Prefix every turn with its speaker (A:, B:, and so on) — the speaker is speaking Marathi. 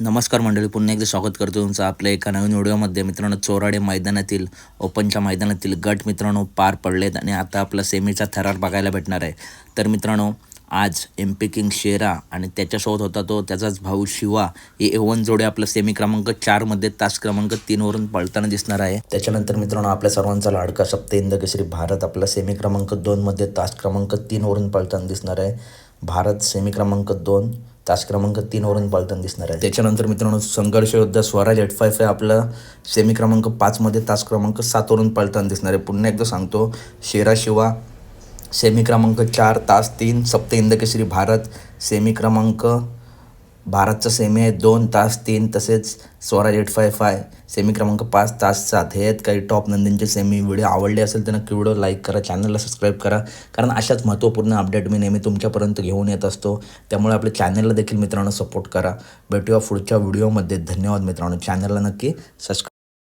A: नमस्कार मंडळी पुन्हा एकदा स्वागत करतो तुमचं आपल्या एका नवीन व्हिडिओमध्ये. मित्रांनो चोराडे मैदानातील ओपनच्या मैदानातील गट मित्रांनो पार पडलेत आणि आता आपला सेमीचा थरार बघायला भेटणार आहे. तर मित्रांनो आज एम पी किंग शेरा आणि त्याच्यासोबत होता तो त्याचाच भाऊ शिवा हे एवन जोडे आपला सेमी क्रमांक चारमध्ये तास क्रमांक तीनवरून पळताना दिसणार आहे. त्याच्यानंतर मित्रांनो आपल्या सर्वांचा लाडका सप्तहिंद केसरी भारत आपला सेमी क्रमांक दोनमध्ये तास क्रमांक तीनवरून पळताना दिसणार आहे. भारत सेमी क्रमांक दोन तास क्रमांक तीनवरून पळताना दिसणार आहे. त्याच्यानंतर मित्रांनो संघर्ष योद्धा स्वराज एट फाय फाय आपला सेमी क्रमांक पाचमध्ये तास क्रमांक सातवरून पळताना दिसणार आहे. पुन्हा एकदा सांगतो शेराशिवा सेमी क्रमांक चार तास तीन सप्त इंदकेश्री भारत सेमी क्रमांक भारतचा सेमी आहे दोन तास तीन तसेच Swaraj eight five five semi क्रमांक पाच तास सात. हे आहेत काही टॉप नंदींचे सेमी व्हिडिओ आवडले असेल तर नक्की व्हिडिओ लाईक करा चॅनलला सबस्क्राईब करा. कारण अशाच महत्त्वपूर्ण अपडेट मी नेहमी तुमच्यापर्यंत घेऊन येत असतो. त्यामुळे आपल्या चॅनलला देखील मित्रांनो सपोर्ट करा. भेटूया पुढच्या व्हिडिओमध्ये धन्यवाद मित्रांनो. चॅनलला नक्की सबस्क्राईब